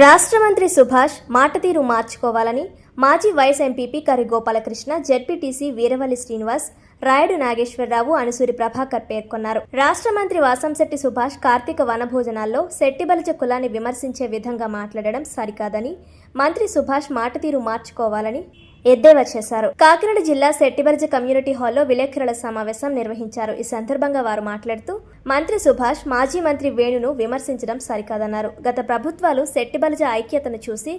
రాష్ట్ర మంత్రి సుభాష్ మాట తీరు మార్చుకోవాలని మాజీ vice MPP Kari Gopalakrishna ZPTC Veeravalli Srinivas Rayudu Nageswararao Anusuri Prabhakar పేర్కొన్నారు. రాష్ట్ర మంత్రి వాసంశెట్టి సుభాష్ కార్తీక వనభోజనాల్లో శెట్టిబలిజ కులాన్ని విమర్శించే విధంగా మాట్లాడడం సరికాదని మంత్రి సుభాష్ మాట తీరు మార్చుకోవాలని ఎద్దేవా చేశారు. కాకినాడ జిల్లా శెట్టిబలిజ కమ్యూనిటీ హాల్లో విలేకరుల సమావేశం నిర్వహించారు. ఈ సందర్భంగా వారు మాట్లాడుతూ మంత్రి సుభాష్ మాజీ మంత్రి వేణును విమర్శించడం సరికాదన్నారు. గత ప్రభుత్వాలు శెట్టిబలిజ ఐక్యతను చూసి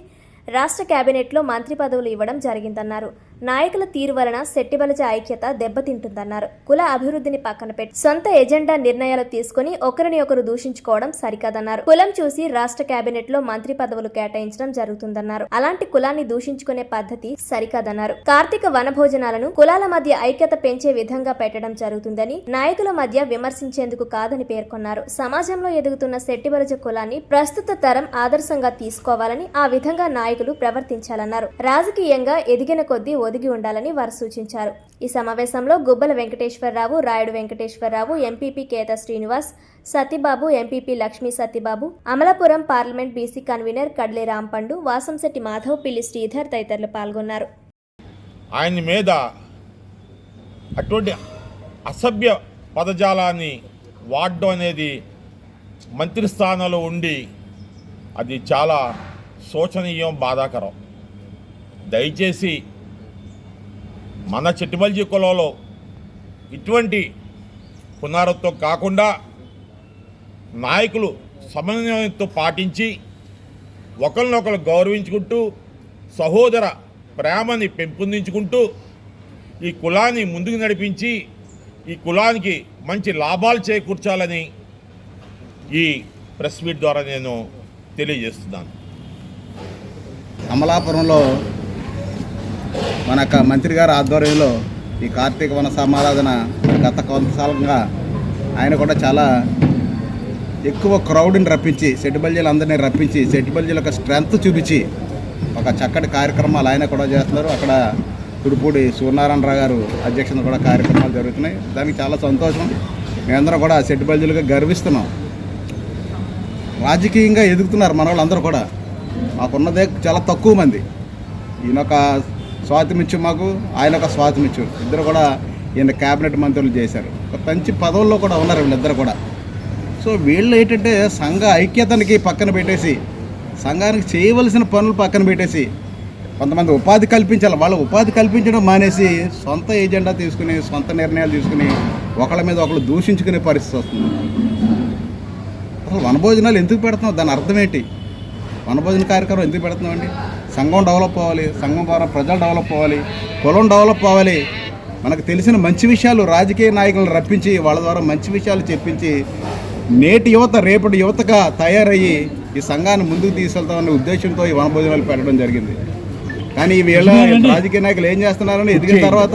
రాష్ట్ర కేబినెట్లో మంత్రి పదవులు ఇవ్వడం జరిగిందన్నారు. నాయకుల తీరు వలన శెట్టిబలజ ఐక్యత దెబ్బతింటుందన్నారు. కుల అభివృద్ధిని పక్కన పెట్టి సొంత ఎజెండా నిర్ణయాలు తీసుకుని ఒకరిని ఒకరు దూషించుకోవడం సరికాదన్నారు. కులం చూసి రాష్ట్ర కేబినెట్లో మంత్రి పదవులు కేటాయించడం జరుగుతుందన్నారు. అలాంటి కులాన్ని దూషించుకునే పద్ధతి సరికాదన్నారు. కార్తీక వనభోజనాలను కులాల మధ్య ఐక్యత పెంచే విధంగా పెట్టడం జరుగుతుందని నాయకుల మధ్య విమర్శించేందుకు కాదని పేర్కొన్నారు. సమాజంలో ఎదుగుతున్న శెట్టిబలజ కులాన్ని ప్రస్తుత తరం ఆదర్శంగా తీసుకోవాలని ఆ విధంగా నాయకులు ప్రవర్తించాలన్నారు. రాజకీయంగా ఎదిగిన కొద్దీ ఒదిగి ఉండాలని వారు సూచించారు. ఈ సమావేశంలో Gubbala Venkateswararao Rayudu Venkateswararao MPP Ketha Srinivas Satibabu MPP Lakshmi Satibabu Amalapuram parliament BC convener Kadle Rampandu Vasamsetti Madhav Pilli Sridhar తదితరులు పాల్గొన్నారు. ఆయన మీద అటువంటి అసభ్య పదజాలాన్ని వాడడం అనేది మంత్రి స్థానంలో ఉండి అది చాలా శోచనీయం బాధాకరం. దయచేసి మన చిట్టుబల్జీ కులంలో ఇటువంటి పునరుత్వం కాకుండా నాయకులు సమన్వయంతో పాటించి ఒకరినొకరు గౌరవించుకుంటూ సహోదర ప్రేమని పెంపొందించుకుంటూ ఈ కులాన్ని ముందుకు నడిపించి ఈ కులానికి మంచి లాభాలు చేకూర్చాలని ఈ ప్రెస్ మీట్ ద్వారా నేను తెలియజేస్తున్నాను. అమలాపురంలో మన మంత్రి గారి ఆధ్వర్యంలో ఈ కార్తీక వన సమారాధన గత కొంతకాలంగా ఆయన కూడా చాలా ఎక్కువ క్రౌడ్ని రప్పించి సెట్టిబల్జీలు అందరినీ రప్పించి సెట్టిబల్జీల యొక్క స్ట్రెంగ్త్ చూపించి ఒక చక్కటి కార్యక్రమాలు ఆయన కూడా చేస్తున్నారు. అక్కడ తుడుపూడి సూర్యనారాయణరావు గారు అధ్యక్షత కూడా కార్యక్రమాలు జరుగుతున్నాయి. దానికి చాలా సంతోషం. మేమందరం కూడా సెట్టిబల్జీలుగా గర్విస్తున్నాం. రాజకీయంగా ఎదుగుతున్నారు మన వాళ్ళందరూ కూడా. మాకున్నదే చాలా తక్కువ మంది. ఈయన ఒక స్వాతిమిచ్చు మాకు ఆయన ఒక స్వాతిమిచ్చు. ఇద్దరు కూడా ఈయన క్యాబినెట్ మంత్రులు చేశారు. మంచి పదవుల్లో కూడా ఉన్నారు వీళ్ళిద్దరు కూడా. సో వీళ్ళు ఏంటంటే సంఘ ఐక్యతనికి పక్కన పెట్టేసి సంఘానికి చేయవలసిన పనులు పక్కన పెట్టేసి కొంతమంది ఉపాధి కల్పించాలి. వాళ్ళు ఉపాధి కల్పించడం మానేసి సొంత ఏజెండా తీసుకుని సొంత నిర్ణయాలు తీసుకుని ఒకళ్ళ మీద ఒకళ్ళు దూషించుకునే పరిస్థితి వస్తుంది. అసలు వనభోజనాలు ఎందుకు పెడుతున్నాం దాని అర్థం ఏంటి? వనభోజన కార్యక్రమం ఎందుకు పెడుతున్నామండి సంఘం డెవలప్ అవ్వాలి సంఘం ద్వారా ప్రజలు డెవలప్ అవ్వాలి కులం డెవలప్ అవ్వాలి. మనకు తెలిసిన మంచి విషయాలు రాజకీయ నాయకులను రప్పించి వాళ్ళ ద్వారా మంచి విషయాలు చెప్పించి నేటి యువత రేపటి యువతగా తయారయ్యి ఈ సంఘాన్ని ముందుకు తీసుకెళ్తామనే ఉద్దేశంతో ఈ వనభోజనాలు పెట్టడం జరిగింది. కానీ వీళ్ళ రాజకీయ నాయకులు ఏం చేస్తున్నారని ఎదిగిన తర్వాత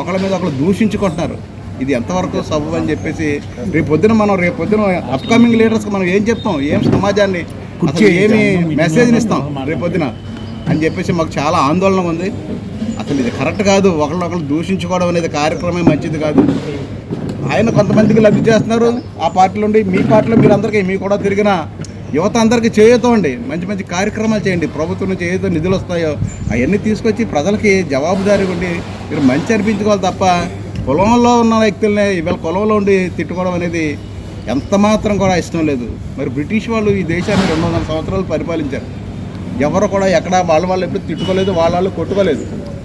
ఒకళ్ళ మీద ఒకళ్ళు దూషించుకుంటున్నారు. ఇది ఎంతవరకు సబబు అని చెప్పేసి రేపు పొద్దున మనం రేపు పొద్దున అప్కమింగ్ లీడర్స్కి మనం ఏం చెప్తాం? ఏం సమాజాన్ని అసలు ఏమి మెసేజ్ని ఇస్తాం రేపు పొద్దున? అని చెప్పేసి మాకు చాలా ఆందోళన ఉంది. అసలు ఇది కరెక్ట్ కాదు. ఒకళ్ళొకళ్ళు దూషించుకోవడం అనేది కార్యక్రమం మంచిది కాదు. ఆయన కొంతమందికి లబ్ధి చేస్తున్నారు. ఆ పార్టీలో ఉండి మీ పార్టీలో మీరు అందరికీ మీ కూడా తిరిగిన యువత అందరికీ చేయుతామండి మంచి మంచి కార్యక్రమాలు చేయండి. ప్రభుత్వం నుంచి ఏదైతే నిధులు వస్తాయో అవన్నీ తీసుకొచ్చి ప్రజలకి జవాబుదారీ ఉండి మీరు మంచి అనిపించుకోవాలి తప్ప కులంలో ఉన్న వ్యక్తుల్ని ఇవాళ కులంలో ఉండి తిట్టుకోవడం అనేది ఎంత మాత్రం కూడా ఇష్టం లేదు. మరి బ్రిటిష్ వాళ్ళు ఈ దేశాన్ని రెండు వందల సంవత్సరాలు పరిపాలించారు. ఎవరు కూడా ఎక్కడ వాళ్ళ వాళ్ళు ఎప్పుడు తిట్టుకోలేదు వాళ్ళ వాళ్ళు కొట్టుకోలేదు.